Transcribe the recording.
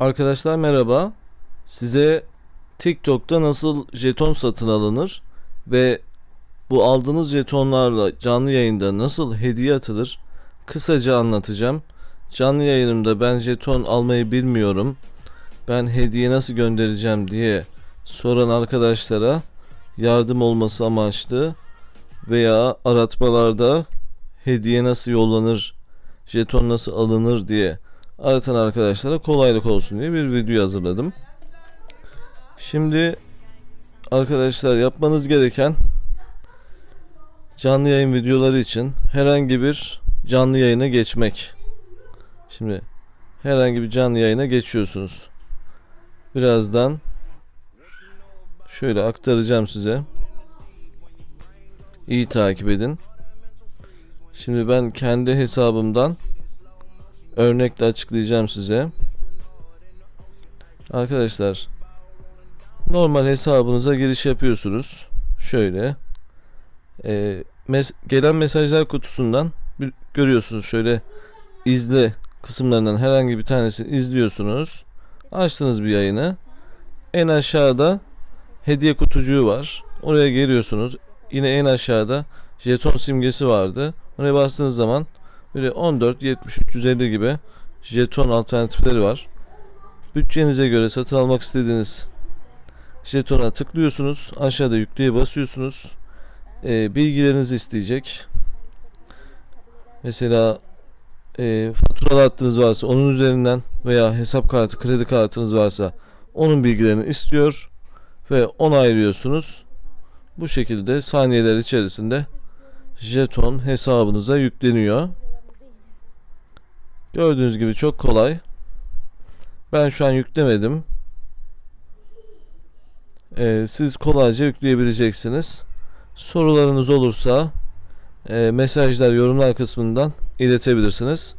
Arkadaşlar merhaba. Size TikTok'ta nasıl jeton satın alınır ve bu aldığınız jetonlarla canlı yayında nasıl hediye atılır kısaca anlatacağım. Canlı yayınımda ben jeton almayı bilmiyorum. Ben hediye nasıl göndereceğim diye soran arkadaşlara yardım olması amaçlı veya aratmalarda hediye nasıl yollanır, jeton nasıl alınır diye aratan arkadaşlara kolaylık olsun diye bir video hazırladım. Şimdi arkadaşlar yapmanız gereken canlı yayın videoları için herhangi bir canlı yayına geçmek. Şimdi herhangi bir canlı yayına geçiyorsunuz. Birazdan şöyle aktaracağım size. İyi takip edin. Şimdi ben kendi hesabımdan örnekle açıklayacağım size. Arkadaşlar normal hesabınıza giriş yapıyorsunuz. Şöyle e, mes- gelen mesajlar kutusundan bir- görüyorsunuz şöyle izle kısımlarından herhangi bir tanesini izliyorsunuz. Açtınız bir yayını. En aşağıda hediye kutucuğu var. Oraya geliyorsunuz. Yine en aşağıda jeton simgesi vardı. Oraya bastığınız zaman böyle 14, 70, 350 gibi jeton alternatifleri var. Bütçenize göre satın almak istediğiniz jetona tıklıyorsunuz. Aşağıda yükleye basıyorsunuz. Ee, bilgilerinizi isteyecek. Mesela e, faturalı hattınız varsa onun üzerinden veya hesap kartı, kredi kartınız varsa onun bilgilerini istiyor ve onaylıyorsunuz. Bu şekilde saniyeler içerisinde jeton hesabınıza yükleniyor. Gördüğünüz gibi çok kolay. Ben şu an yüklemedim. Ee, siz kolayca yükleyebileceksiniz. Sorularınız olursa e, mesajlar yorumlar kısmından iletebilirsiniz.